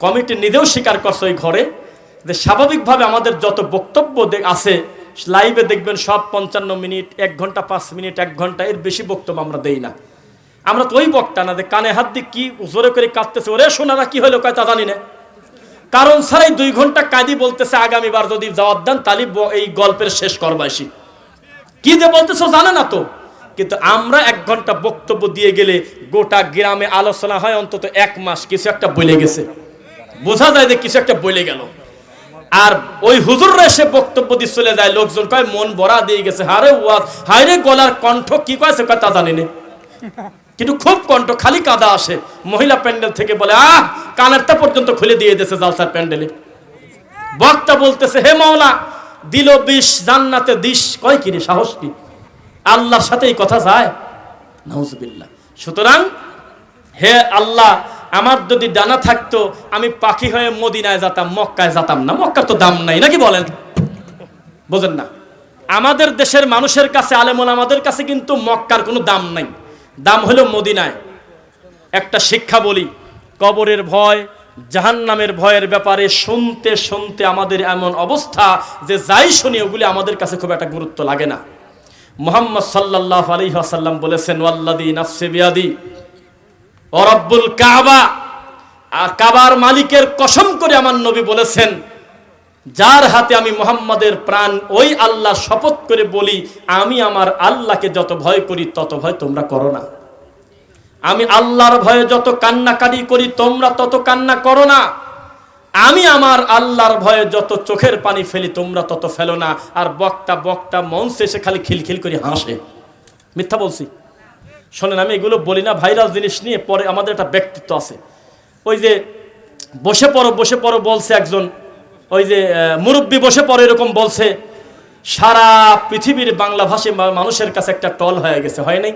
Committee নিজেও স্বীকার করছে ওই ঘরে যে স্বাভাবিকভাবে আমাদের যত বক্তব্য আছে, লাইভে দেখবেন সব পঞ্চান্ন মিনিট, এক ঘণ্টা, পাঁচ মিনিট, এক ঘণ্টা, এর বেশি বক্তব্য আমরা দেই না। আমরা তো ওই বক্তা না যে কানে হাত দিয়ে কি জোরে করে কাঁদতেছে, ওরে সোনারা কি হলো কয় তা জানি না। কারণ ছাড়াই দুই ঘণ্টা কাঁদি বলতেছে, আগামীবার যদি জবাব দেন, তাহলে এই গল্পের শেষ করবাসী কি যে বলতেছো জানে না তো। কিন্তু আমরা এক ঘণ্টা বক্তব্য দিয়ে গেলে গোটা গ্রামে আলোচনা হয়, অন্তত এক মাস কিছু একটা বলে গেছে। বোঝা যায় যে কিছু একটা বলে গেল। আর ওই হুজুররা এসে বক্তব্য দিয়ে চলে যায়, লোকজন কয় মন ভরা দিয়ে গেছে, হারে ওয়াজ, হায়রে গলার কণ্ঠ, কি কয়, তা জানি কিন্তু খুব কণ্ঠ, খালি কাদা আসে। মহিলা প্যান্ডেল থেকে বলে, আহ, কানেরটা পর্যন্ত খুলে দিয়ে দিয়েছে জালসার প্যান্ডেলে। বক্তা বলতেছে, হে মাওলা, দিল বিষ, জান্নাতে দিস, কয় কি রে, সাহস কি? আল্লাহর সাথে এই কথা যায়? নাউজুবিল্লাহ। সুতরাং হে আল্লাহ আমার যদি ডানা থাকতো, আমি পাখি হয়ে মদিনায় যেতাম, মক্কায় যেতাম না। মক্কার তো দাম নাই, নাকি বলেন? বোঝেন না। আমাদের দেশের মানুষের কাছে আলেমন আমাদের কাছে কিন্তু মক্কার কোনো দাম নাই। দাম হলো মদিনায়। একটা শিক্ষা বলি, কবরের ভয়, জাহান্নামের ভয়ের ব্যাপারে শুনতে শুনতে আমাদের এমন অবস্থা যে যাই শুনি ওগুলি আমাদের কাছে খুব একটা গুরুত্ব লাগে না। মোহাম্মদ সাল্লাহ আলী আসাল্লাম বলেছেন ওয়াল্লাদি নাফসে বিয়াদি। অরব্বুল কাবা কাবার মালিকের কসম করে আমার নবী বলেছেন, যার হাতে আমি মোহাম্মদের প্রাণ, ওই আল্লাহ শপথ করে বলি, আমি আমার আল্লাহকে যত ভয় করি, তত ভয় তোমরা করো না। আমি আল্লাহর ভয়ে যত কান্নাকাটি করি, তোমরা তত কান্না করো না। আমি আমার আল্লাহর ভয়ে যত চোখের পানি ফেলি, তোমরা তত ফেলো না। আর বক্তা বক্তা মঞ্চে এসে খালি খিলখিল করে হাসে। মিথ্যা বলছি। শোনেন আমি এগুলো বলি না ভাইরাল জিনিস নিয়ে পরে আমাদের একটা ব্যক্তিত্ব আছে। ওই যে বসে পড়ো বসে পড়ো বলছে একজন ওই যে মুরব্বী বসে পড়ো এরকম বলছে সারা পৃথিবীর বাংলা ভাষী মানুষের কাছে একটা টল হয়ে গেছে হয় নাই?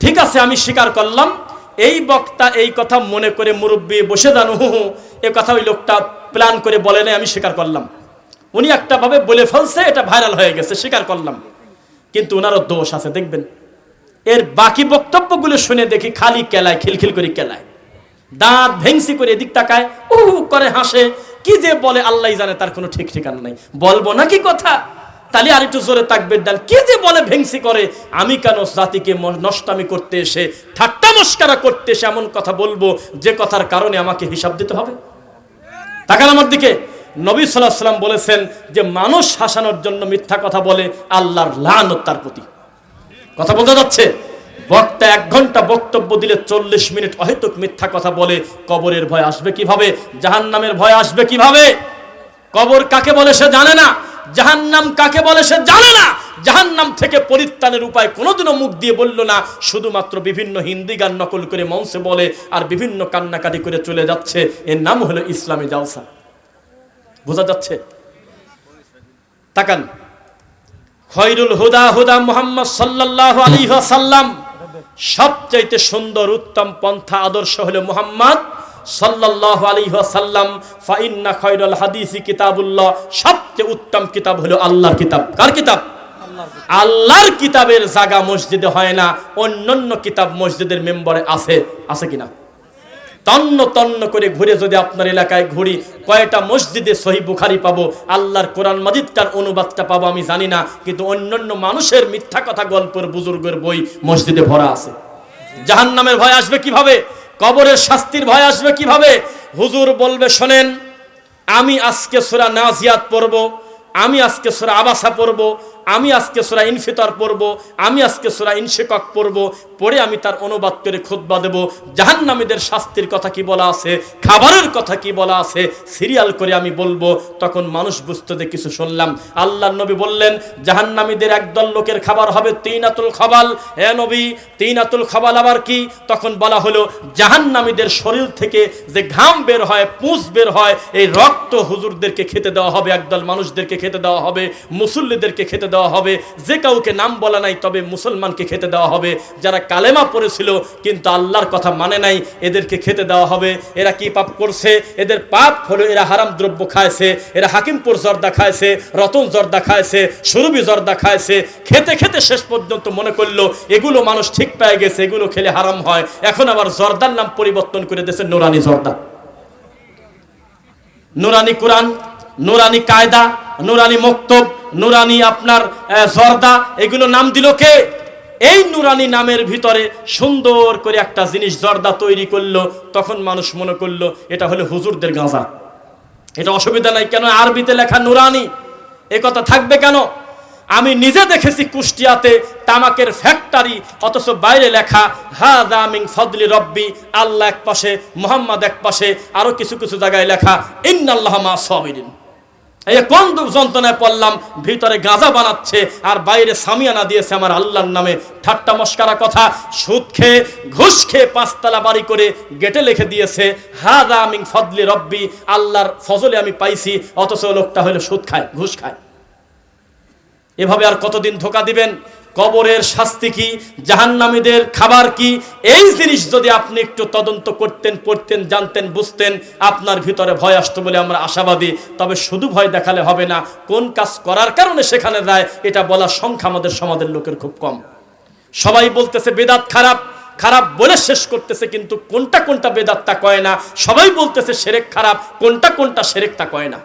ঠিক আছে আমি স্বীকার করলাম এই বক্তা এই কথা মনে করে মুরব্বী বসে জানো হু হু, এ কথা ওই লোকটা প্ল্যান করে বলে নাই আমি স্বীকার করলাম। উনি একটা ভাবে বলে ফেলছে এটা ভাইরাল হয়ে গেছে স্বীকার করলাম। কিন্তু ওনারও দোষ আছে দেখবেন। এর বাকি বক্তব্যগুলো শুনে দেখি খালি কেলায়, খিলখিল করে কেলায়। দাঁত ভেংসি করে এদিক তাকায় উ করে হাসে। কি যে বলে আল্লাহ জানে তার কোনো ঠিক ঠিকানা নাই। বলব নাকি কথা? তাহলে আর একটু জোরে তাকবের ডাল কি যে বলে ভেংসি করে, আমি কেন জাতিকে নষ্টামি করতে এসে, ঠাট্টা মস্কারা করতে এসে এমন কথা বলব, যে কথার কারণে আমাকে হিসাব দিতে হবে? তাকান আমার দিকে। নবী সাল্লাহ সাল্লাম বলেছেন যে, মানুষ হাসানোর জন্য মিথ্যা কথা বলে, আল্লাহর লানত তার প্রতি। কথা বলতে যাচ্ছে? বক্তা এক ঘণ্টা বক্তব্য দিলে চল্লিশ মিনিট অহেতুক মিথ্যা কথা বলে, কবরের ভয় আসবে কীভাবে? জাহান্নামের ভয় আসবে কীভাবে? কবর কাকে বলে সে জানে না। জাহান্নাম কাকে বলে সে জানে না। জাহান্নাম থেকে পরিত্রাণের উপায় কোনোদিনও মুখ দিয়ে বলল না। শুধুমাত্র বিভিন্ন হিন্দি গান নকল করে মঞ্চে বলে আর বিভিন্ন কান্নাকাটি করে চলে যাচ্ছে। এর নাম হলো ইসলামী জালসা। বোঝা যাচ্ছে? তাকান। খৈরুল হুদা হুদা মোহাম্মদ সাল্লাল্লাহু আলাইহি ওয়াসাল্লাম। সবচাইতে সুন্দর উত্তম পন্থা আদর্শ হলো মুহাম্মদ সাল্লাল্লাহু আলাইহি ওয়াসাল্লাম। ফা ইন্না খৈরুল হাদিসি কিতাবুল্লাহ। সবচেয়ে উত্তম কিতাব হলো আল্লাহর কিতাব। কার কিতাব? আল্লাহর কিতাবের জায়গা মসজিদে হয় না, অন্যান্য কিতাব মসজিদের মেম্বারে আছে। আছে কিনা? তন্ন তন্ন করে ঘুরে যদি আপনার এলাকায় ঘুরি, কয়টা মসজিদে সহি বুখারি পাবো? আল্লাহর কোরআন মাজিদটার অনুবাদটা পাবো আমি জানি না, কিন্তু অন্যান্য মানুষের মিথ্যা কথা গল্পের বুজুর্গের বই মসজিদে ভরা আছে। জাহান্নামের ভয় আসবে কীভাবে? কবরের শাস্তির ভয় আসবে কীভাবে? হুজুর বলবে, শোনেন, আমি আজকে সোরা নাজিয়াত পড়ব, আমি আজকে সোরা আবাসা পড়ব আমি আজকে সোরা ইনফিতর পড়ব, আমি আজকে সোরা ইনশেকক পড়ব, পড়ে আমি তার অনুবাদ করে খুতবা দেব। জাহান্নামীদের শাস্তির কথা কি বলা আছে, খাবারের কথা কি বলা আছে, সিরিয়াল করে আমি বলব। তখন মানুষ বুঝতে দিয়ে কিছু শুনলাম। আল্লাহ নবী বললেন, জাহান্নামীদের একদল লোকের খাবার হবে তিনাতুল খাবাল। হে নবী, তিনাতুল খবাল আবার কি? তখন বলা হলো, জাহান্নামীদের শরীর থেকে যে ঘাম বের হয়, পুঁজ বের হয়, এই রক্ত হুজুরদেরকে খেতে দেওয়া হবে, একদল মানুষদেরকে খেতে দেওয়া হবে, মুসল্লিদেরকে খেতে দেওয়া হবে। যে কাউকে নাম বলা নাই, তবে মুসলমানকে খেতে দেওয়া হবে। যারা কালেমা পড়েছিল, কিন্তু আল্লাহর কথা মানে নাই, এদেরকে খেতে দেওয়া হবে। এরা কি পাপ করছে? এদের পাপ হলো, এরা হারাম দ্রব্য খায়ছে এরা হাকিমপুর জর্দা খায়ছে রতন জর্দা খায়ছে সুরবি জর্দা খায়ছে খেতে খেতে শেষ পর্যন্ত মনে করল, এগুলো মানুষ ঠিক পেয়ে গেছে, এগুলো খেলে হারাম হয়। এখন আবার জর্দার নাম পরিবর্তন করে দিয়েছে নোরানি জর্দা। নুরানি কোরআন নুরানি কায়দা, নুরানি মক্তব, নুরানি আপনার জর্দা, এগুলো নাম দিল কে? এই নুরানি নামের ভিতরে সুন্দর করে একটা জিনিস জর্দা তৈরি করল, তখন মানুষ মনে করল, এটা হলো হুজুরদের গাঁজা। এটা অসুবিধা নাই, কেন আরবিতে লেখা নুরানি? এ কথা থাকবে কেন? আমি নিজে দেখেছি কুষ্টিয়াতে তামাকের ফ্যাক্টরি, অথচ বাইরে লেখা হা দামিং ফদলি রব্বি আল্লাহ এক পাশে, মোহাম্মদ এক পাশে, আরও কিছু কিছু জায়গায় লেখা, ইন্নাল্লাহ মা সাবিরিন এই কোন দুঃখ যন্ত্রণায় পড়লাম, ভিতরে গাঁজা বানাচ্ছে, আর বাইরে সামিয়ানা দিয়েছে আমার আল্লাহর নামে। ঠাট্টা মস্কারা কথা, সুদ খেয়ে, ঘুষ খেয়ে পাঁচতলা বাড়ি করে গেটে লিখে দিয়েছে হা আমি ফদলি রব্বি আল্লাহর ফজলে আমি পাইছি, অথচ লোকটা হলো সুদ খায়, ঘুষ খায়। এভাবে আর কতদিন ধোকা দিবেন? কবরের শাস্তি কি? জাহান্নামীদের খাবার কি? এই জিনিস যদি আপনি একটু তদন্ত করতেন, পড়তেন, জানতেন, বুঝতেন, আপনার ভিতরে ভয় আসতো বলে আমরা আশাবাদী। তবে শুধু ভয় দেখালে হবে না, কোন কাজ করার কারণে সেখানে যায়, এটা বলার সংখ্যা আমাদের সমাজের লোকের খুব কম। সবাই বলতেছে, বেদাত খারাপ। খারাপ বলে শেষ করতেছে, কিন্তু কোনটা কোনটা বেদাত তা কয় না। সবাই বলতেছে, সেরেক খারাপ। কোনটা কোনটা সেরেক তা কয় না।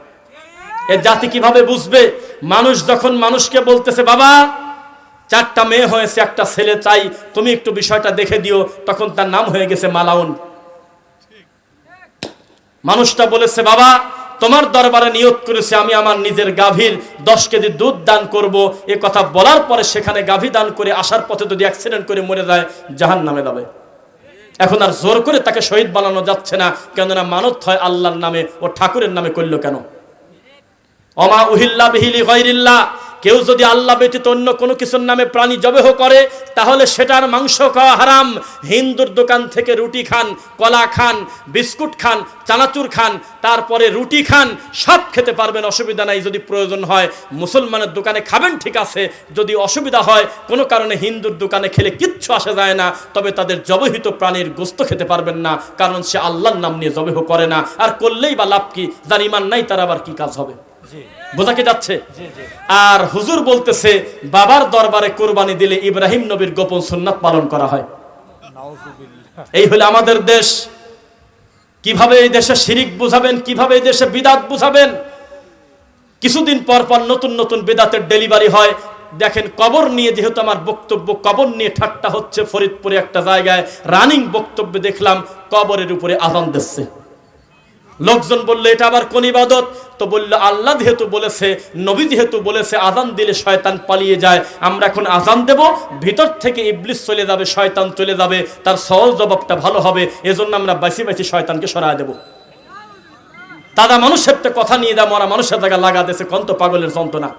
এ জাতি কীভাবে বুঝবে? মানুষ যখন মানুষকে বলতেছে, বাবা চারটা মেয়ে হয়েছে, একটা ছেলে চাই। তুমি একটু বিষয়টা দেখে দিও, তখন তার নাম হয়ে গেছে মালাউন। মানুষটা বলেছে, বাবা, তোমার দরবারে নিয়োগ করেছে আমি আমার নিজের গাভীর দশ কেজি দুধ দান করব। এ কথা বলার পরে সেখানে গাভী দান করে আসার পথে যদি অ্যাক্সিডেন্ট করে মরে যায় জাহান নামে যাবে। এখন আর জোর করে তাকে শহীদ বানানো যাচ্ছে না, কেননা মানত হয় আল্লাহর নামে ও ঠাকুরের নামে করল কেন? অমা উহিল্লা বিহিলি গৈরিল্লা কেউ যদি আল্লাহ ব্যতীত অন্য কোনো কিছুর নামে প্রাণী জবেহ করে, তাহলে সেটার মাংস খাওয়া হারাম। হিন্দুর দোকান থেকে রুটি খান, কলা খান, বিস্কুট খান, চানাচুর খান, তারপরে রুটি খান, সব খেতে পারবেন, অসুবিধা নাই যদি প্রয়োজন হয়। মুসলমানের দোকানে খাবেন ঠিক আছে, যদি অসুবিধা হয়, কোনো কারণে হিন্দুর দোকানে খেলে কিচ্ছু আসা যায় না, তবে তাদের জবহিত প্রাণীর গোস্ত খেতে পারবেন না, কারণ সে আল্লাহর নাম নিয়ে জবেহ করে না। আর করলেই বা লাভ কি? যার ইমান নাই, তার আবার কি কাজ হবে? বোঝা কি যাচ্ছে? আর হুজুর বলতেছে বাবার দরবারে কোরবানি দিলে ইব্রাহিম নবীর গোপন সুন্নাত পালন করা হয়। এই হলো আমাদের দেশ। কীভাবে এই দেশে শিরিক বুঝাবেন কীভাবে এই দেশে বিদাত বুঝাবেন? কিছুদিন পর পর নতুন নতুন বেদাতের ডেলিভারি হয়। দেখেন কবর নিয়ে যেহেতু আমার বক্তব্য কবর নিয়ে ঠাট্টা হচ্ছে ফরিদপুরে একটা জায়গায় রানিং বক্তব্য দেখলাম কবরের উপরে আজান দিচ্ছে। লোকজন বলল, এটা আবার কোন ইবাদত? তো বলল, আল্লাহ যেহেতু বলেছে, নবী যেহেতু বলেছে, আজান দিলে শয়তান পালিয়ে যায়, আমরা এখন আজান দেব, ভিতর থেকে ইবলিস চলে যাবে, শয়তান চলে যাবে, তার সহজ জবাবটা ভালো হবে, এজন্য আমরা বাঁচি বাঁচি শয়তানকে সরায় দেব। দাদা মানুষের তো কথা নিয়ে দেয় মরা মানুষের জায়গা লাগা কন্ত পাগলের যন্ত্রণা।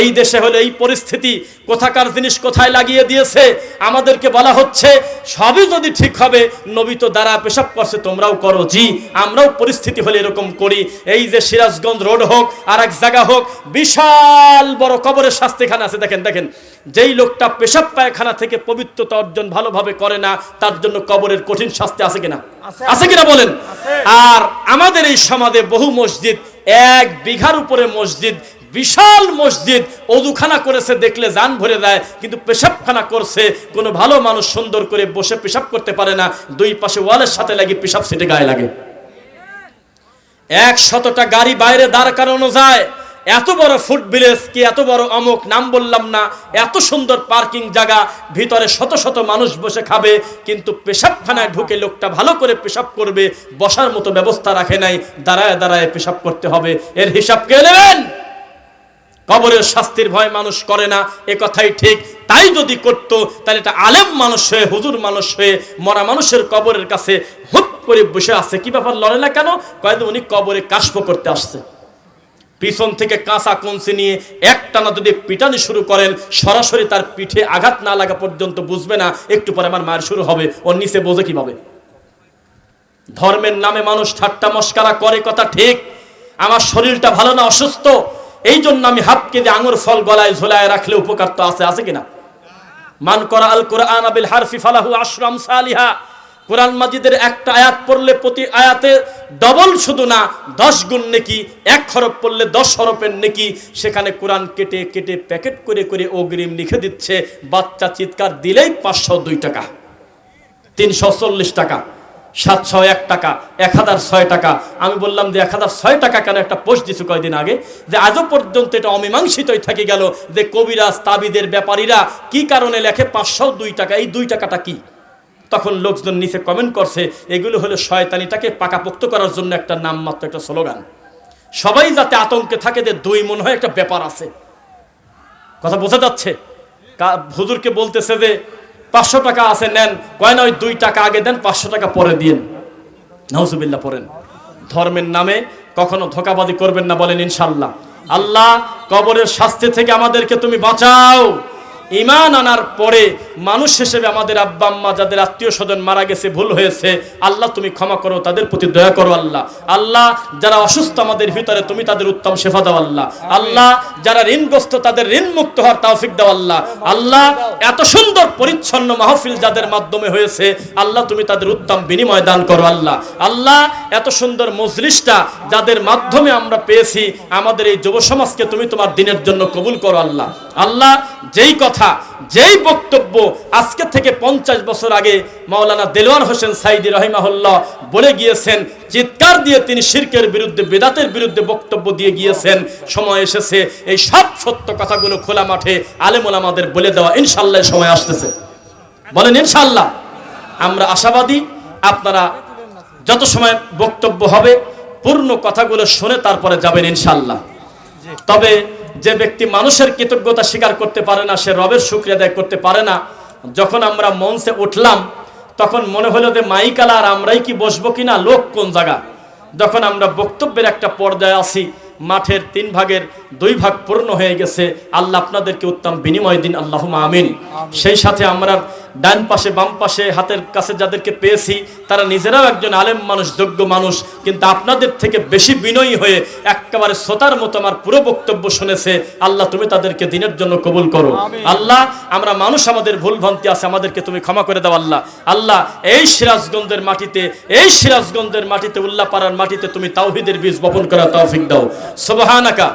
এই দেশে হলে এই পরিস্থিতি কোথাকার জিনিস কোথায় লাগিয়ে দিয়েছে? আমাদেরকে বলা হচ্ছে সবই যদি ঠিক হবে নবী তো দ্বারা পেশাব করছে তোমরাও করো জি আমরাও পরিস্থিতি হলে এরকম করি। এই যে সিরাজগঞ্জ রোড হোক আর এক জায়গা হোক বিশাল বড় কবরের শাস্তিখানা আছে দেখেন দেখেন। যেই লোকটা পেশাব পায়খানা থেকে পবিত্রতা অর্জন ভালোভাবে করে না তার জন্য কবরের কঠিন শাস্তি আছে কিনা? আছে। কিনা বলেন? আর আমাদের এই সমাজে বহু মসজিদ এক বিঘার উপরে মসজিদ বিশাল মসজিদ অজুখানা করেছে, দেখলে যান ভরে দেয় কিন্তু পেশাবখানা করছে, কোনো ভালো মানুষ সুন্দর করে বসে পেশাব করতে পারে না, দুই পাশে ওয়ালের সাথে লাগে পেশাব সেটে গায়ে লাগে। এক শতটা গাড়ি বাইরে দাঁড় করানো যায়, এত বড় ফুড ভিলেজ কি এত বড় অমুক, নাম বললাম না, এত সুন্দর পার্কিং জায়গা, ভিতরে শত শত মানুষ বসে খাবে, কিন্তু পেশাবখানায় ঢুকে লোকটা ভালো করে পেশাব করবে, বসার মতো ব্যবস্থা রাখে নাই, দাঁড়ায় দাঁড়ায় পেশাব করতে হবে, এর হিসাব কে নেবেন? কবরের শাস্তির ভয় মানুষ করে না, এ কথাই ঠিক। তাই যদি করতো, তাহলে এটা আলেম মানুষ হয়ে, হুজুর মানুষ হয়ে, মরা মানুষের কবরের কাছে হুপ করে বসে আছে। কি ব্যাপার, লড়ে না কেন? কয়েকদিন উনি কবরে কাশপ করতে আসছে। পিছন থেকে কাঁচা কঞ্চি নিয়ে একটানা যদি পিটানি শুরু করেন, সরাসরি তার পিঠে আঘাত না লাগা পর্যন্ত বুঝবে না, একটু পরে আমার মায়ের শুরু হবে, ওর নিচে বোঝে কীভাবে। ধর্মের নামে মানুষ ঠাট্টা মস্কারা করে, কথা ঠিক। আমার শরীরটা ভালো না, অসুস্থ। এই জন্য আমি হাফ কেজি আঙুর ফল গলায় ঝোলায় রাখলে উপকার তো আছে আছে কিনা? মান করা আল কোরআন আবিল হারফি ফালাহু আশরাম সালিহা কোরআন মাজিদের একটা আয়াত পড়লে প্রতি আয়াতে ডবল শুধু না, দশ গুণ নেকি, এক হরফ পড়লে দশ হরফের নেকি, সেখানে কোরআন কেটে কেটে প্যাকেট করে করে অগ্রিম লিখে দিচ্ছে। বাচ্চা চিৎকার দিলেই পাঁচশো দুই টাকা, তিনশো চল্লিশ টাকা। সাতশো এক টাকা, এক হাজার ছয় টাকা। আমি বললাম যে এক হাজার ছয় টাকা কেন একটা পোস্ট দিছি কয়দিন আগে? যে আজও পর্যন্ত এটা অমীমাংসিতই থাকি গেল যে কবিরাজ, তাবিদের ব্যাপারীরা কি কারণে লেখে পাঁচশো দুই টাকা, এই দুই টাকাটা কি? তখন লোকজন নিচে কমেন্ট করছে, এগুলো হলো শয়তানিটাকে পাকাপোক্ত করার জন্য একটা নামমাত্র একটা স্লোগান। সবাই যাতে আতঙ্কে থাকে যে দুই মনে হয় একটা ব্যাপার আছে। কথা বোঝা যাচ্ছে? হুজুরকে বলতেছে যে পাঁচশো টাকা আছে, নেন। কয় ওই দুই টাকা আগে দেন, পাঁচশো টাকা পরে দিন নাউজুবিল্লাহ পরেন ধর্মের নামে কখনো ধোকাবাজি করবেন না বলেন ইনশাল্লাহ। আল্লাহ কবরের শাস্তি থেকে আমাদেরকে তুমি বাঁচাও। ইমান আনার পরে মানুষ হিসেবে আমাদের আব্বা আম্মা যাদের আত্মীয় স্বজন মারা গেছে, ভুল হয়েছে, আল্লাহ তুমি ক্ষমা করো, তাদের প্রতি দয়া করো আল্লাহ। আল্লাহ যারা অসুস্থ আমাদের ভিতরে, তুমি তাদের উত্তম সেবা দাও আল্লাহ। আল্লাহ যারা ঋণগ্রস্ত, তাদের ঋণ মুক্ত হওয়ার তৌফিক দাও আল্লাহ। আল্লাহ এত সুন্দর পরিচ্ছন্ন মাহফিল যাদের মাধ্যমে হয়েছে, আল্লাহ তুমি তাদের উত্তম বিনিময় দান করো আল্লাহ। আল্লাহ এত সুন্দর মজলিসটা যাদের মাধ্যমে আমরা পেয়েছি, আমাদের এই যুব সমাজকে তুমি তোমার দিনের জন্য কবুল করো আল্লাহ। আল্লাহ যেই কথা যেই বক্তব্য আজকে থেকে পঞ্চাশ বছর আগে মাওলানা দেলোয়ার হোসেন সাইদি রহিমাহুল্লাহ বলে গিয়েছেন, চিৎকার দিয়ে তিনি শিরকের বিরুদ্ধে, বেদাতের বিরুদ্ধে বক্তব্য দিয়ে গিয়েছেন। সময় এসেছে, এই সব সত্য কথাগুলো খোলা মাঠে আলেমুল আমাদের বলে দেওয়া ইনশাল্লাহ সময় আসতেছে। বলেন ইনশাল্লাহ আমরা আশাবাদী, আপনারা যত সময় বক্তব্য হবে, পূর্ণ কথাগুলো শুনে তারপরে যাবেন ইনশাল্লাহ তবে যে ব্যক্তি মানুষের কৃতজ্ঞতা স্বীকার করতে পারে না সে রবের শুক্রিয়া আদায় করতে পারে না। যখন আমরা মঞ্চে উঠলাম তখন মনে হলো যে মাইকালা আর আমরাই কি বসবো কিনা? লোক কোন জায়গা? যখন আমরা বক্তব্যের একটা পর্যায়ে আসি মাঠের তিন ভাগের দুই ভাগ পূর্ণ হয়ে গেছে আল্লাহ আপনাদেরকে উত্তম বিনিময় দিন আল্লাহ আমিন। সেই সাথে আমরা ডান পাশে বাম পাশে হাতের কাছে যাদেরকে পেয়েছি তারা নিজেরাও একজন আলেম মানুষ যোগ্য মানুষ কিন্তু আপনাদের থেকে বেশি বিনয়ী হয়ে একেবারে শ্রোতার মতো আমার পুরো বক্তব্য শুনেছে আল্লাহ তুমি তাদেরকে দিনের জন্য কবুল করো। আল্লাহ আমরা মানুষ আমাদের ভুল ভ্রান্তি আছে আমাদেরকে তুমি ক্ষমা করে দাও আল্লাহ। আল্লাহ এই সিরাজগঞ্জের মাটিতে এই সিরাজগঞ্জের মাটিতে উল্লাপাড়ার মাটিতে তুমি তাওহিদের বীজ বপন করা তৌফিক দাও। সুবহানাকা।